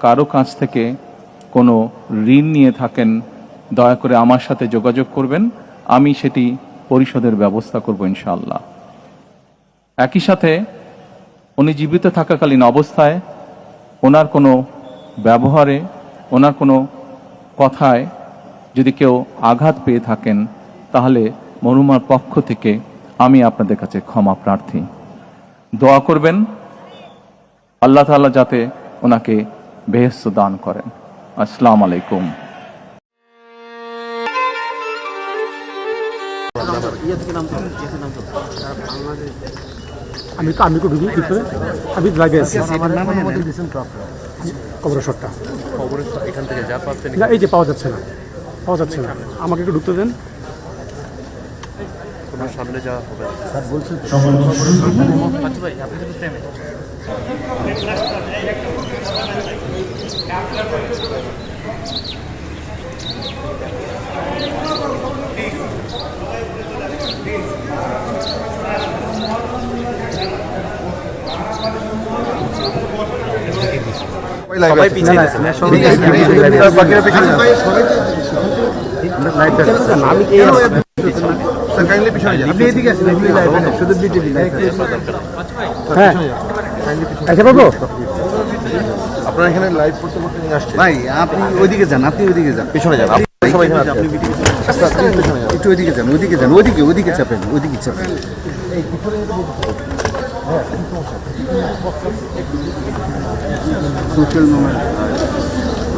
কারও কাছ থেকে কোনো ঋণ নিয়ে থাকেন, দয়া করে আমার সাথে যোগাযোগ করবেন। আমি সেটি পরিশোধের ব্যবস্থা করব ইনশাআল্লাহ। একই সাথে উনি জীবিত থাকাকালীন অবস্থায় ওনার কোনো ব্যবহারে, ওনার কোনো কথায় যদি কেউ আঘাত পেয়ে থাকেন, তাহলে মরুমার পক্ষ থেকে আমি আপনাদের কাছে ক্ষমা প্রার্থী। দোয়া করবেন। আল্লাহ তাআলা যাতে ওনাকে বেহেস্ত দান করেন। আসসালাম আলাইকুম। আমি তো আমি তো ঢুকি ভিতরে আমি লাগে আছি। কবর শটটা। এখান থেকে যা পাচ্ছেন এই যে পাওয়া যাচ্ছে না। পাওয়া যাচ্ছে না। আমাকে একটু ঢুকতে দেন। তোমার সামনে যাওয়া হবে। সবাই পিছিয়ে যান আমি স্যার কাইন্ডলি পিছনে যান। আপনি এদিকে আসেন শুধু বিটিভি হ্যাঁ। এসে পাবো আপনারা এখানে লাইভ করতে করতে নিয়ে আসছেন। ভাই আপনি ওইদিকে যান আপনি ওইদিকে যান। পিছনে যান। আপনি সবাই এখানে আপনি আচ্ছা আপনি পিছনে যান। একটু ওইদিকে যান ওইদিকে যান ওইদিকে ওইদিকে চাপেন ওইদিকে চাপেন। সোশ্যাল মোমেন্ট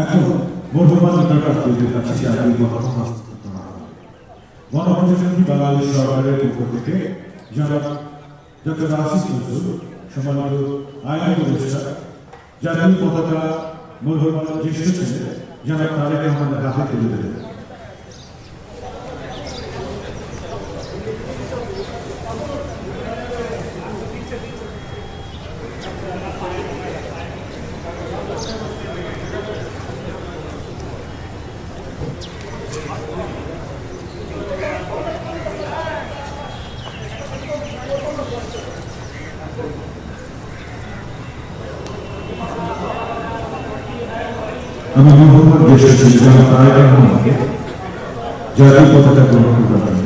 এখন মধ্যমাঝে দরকার তৈরি কাছে আগে গণহত্যা করা হবে গণহত্যাকারী বাংলাদেশ সরকারের পক্ষ থেকে যারা ডক্টর আসিস নজরুল সম্মানিত আইন উপদেষ্টা জাতীয় পতাকা মধ্যমান জ্যেষ্ঠ ছেলে যারা তারেক রহমানের হাতে তুলে দেবেন আমি তারেক রহমানকে জাতীয় পতাকা গ্রহণ করার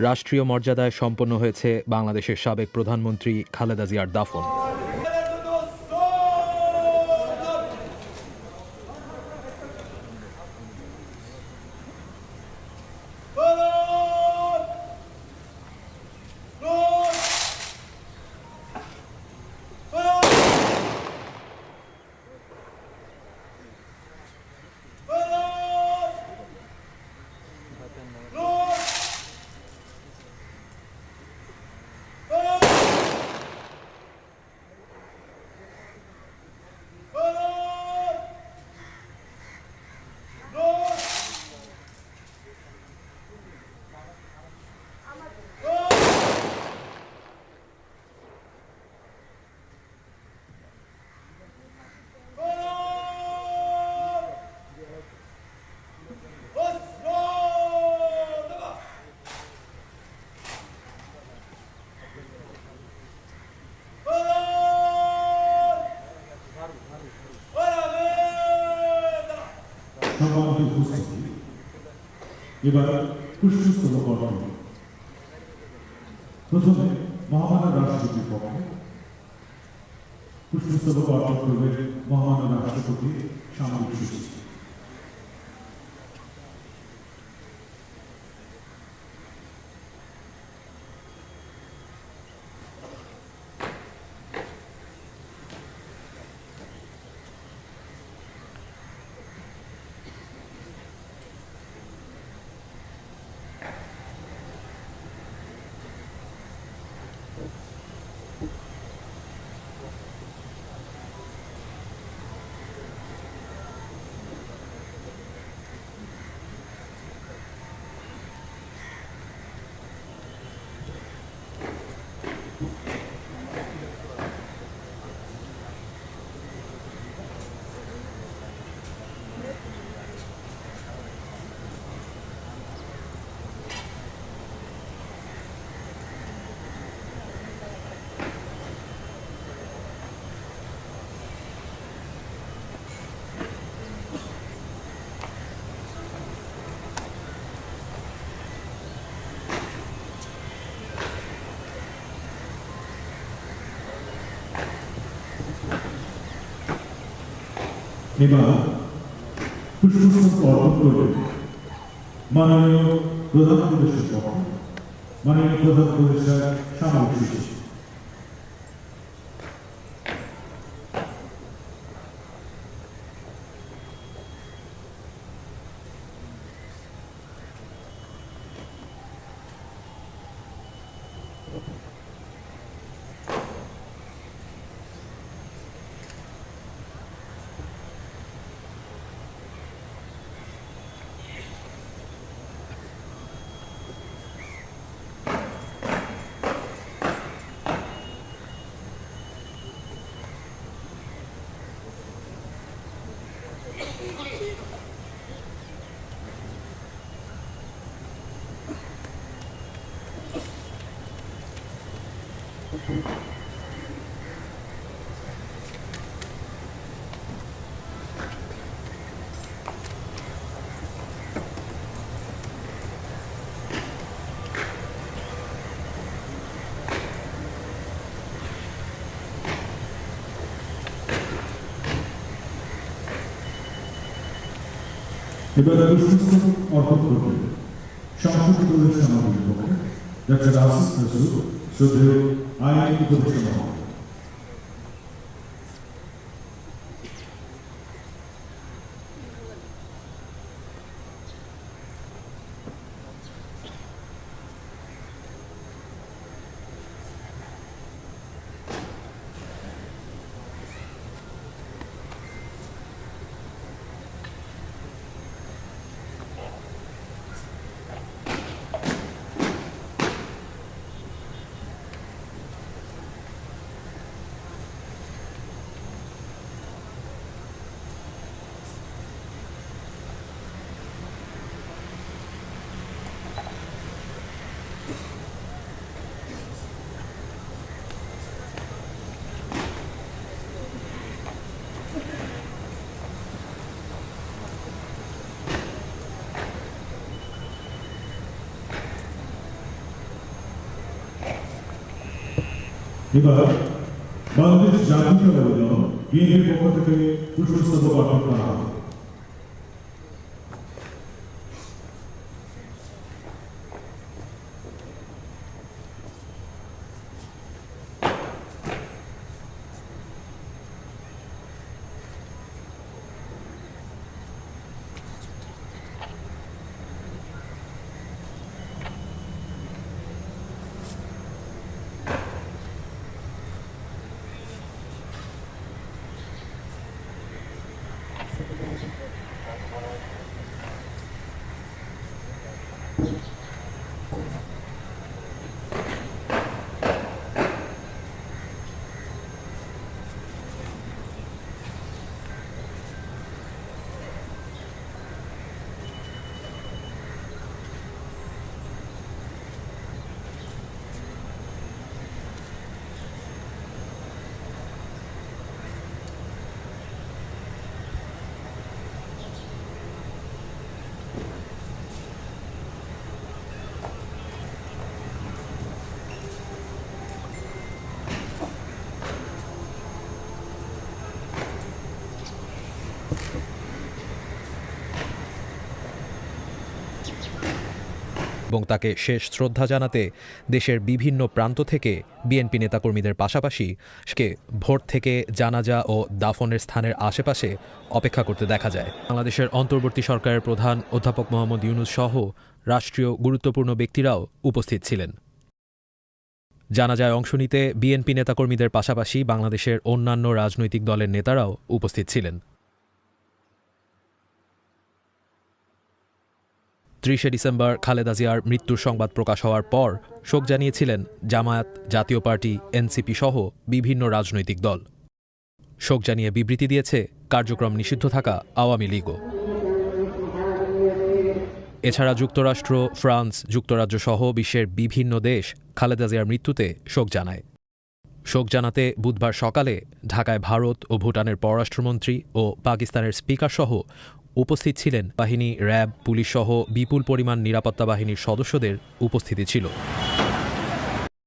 রাষ্ট্রীয় মর্যাদায় সম্পন্ন হয়েছে বাংলাদেশের সাবেক প্রধানমন্ত্রী খালেদা জিয়ার দাফন সম্মানিত উপস্থিতি এবার পুষ্পস্তবক অর্পণ প্রথমে মহামান্য রাষ্ট্রপতির পক্ষে পুষ্পস্তবক অর্পণ করবে মহামান্য রাষ্ট্রপতি সামরিক সচিব এবার পুষ্পস্তবক অর্পণ করবে মাননীয় প্রধান উপদেষ্টার পক্ষে মাননীয় প্রধান উপদেষ্টার সামরিক সচিব এবার পুষ্পস্তবক অর্পণ করবে সংসদ প্রদেশ সামগ্রীর পক্ষে। ডক্টর আসিস নজরুল শ্রদ্ধেয় আইন উপদেষ্টা মহোদয় এবার বাংলাদেশ জাতীয়তাবাদী দল বিএনপির পক্ষ থেকে পুষ্পস্তবক অর্পণ করা এবং তাকে শেষ শ্রদ্ধা জানাতে দেশের বিভিন্ন প্রান্ত থেকে বিএনপি নেতাকর্মীদের পাশাপাশি কে ভোট থেকে জানাজা ও দাফনের স্থানের আশেপাশে অপেক্ষা করতে দেখা যায়। বাংলাদেশের অন্তর্বর্তী সরকারের প্রধান অধ্যাপক মোহাম্মদ ইউনুস সহ রাষ্ট্রীয় গুরুত্বপূর্ণ ব্যক্তিরাও উপস্থিত ছিলেন। জানাজায় অংশ নিতে বিএনপি নেতাকর্মীদের পাশাপাশি বাংলাদেশের অন্যান্য রাজনৈতিক দলের নেতারাও উপস্থিত ছিলেন। ত্রিশে ডিসেম্বর খালেদা জিয়ার মৃত্যুর সংবাদ প্রকাশ হওয়ার পর শোক জানিয়েছিলেন জামায়াত, জাতীয় পার্টি, এনসিপি সহ বিভিন্ন রাজনৈতিক দল। শোক জানিয়ে বিবৃতি দিয়েছে, কার্যক্রম নিষিদ্ধ থাকা আওয়ামী লীগও। এছাড়া যুক্তরাষ্ট্র, ফ্রান্স, যুক্তরাজ্য সহ বিশ্বের বিভিন্ন দেশ খালেদা জিয়ার মৃত্যুতে শোক জানায়। শোক জানাতে বুধবার সকালে ঢাকায় ভারত ও ভুটানের পররাষ্ট্রমন্ত্রী ও পাকিস্তানের স্পিকার সহ উপস্থিত ছিলেন বাহিনী র্যাব পুলিশ সহ বিপুল পরিমাণ নিরাপত্তা বাহিনীর সদস্যদের উপস্থিতি ছিল।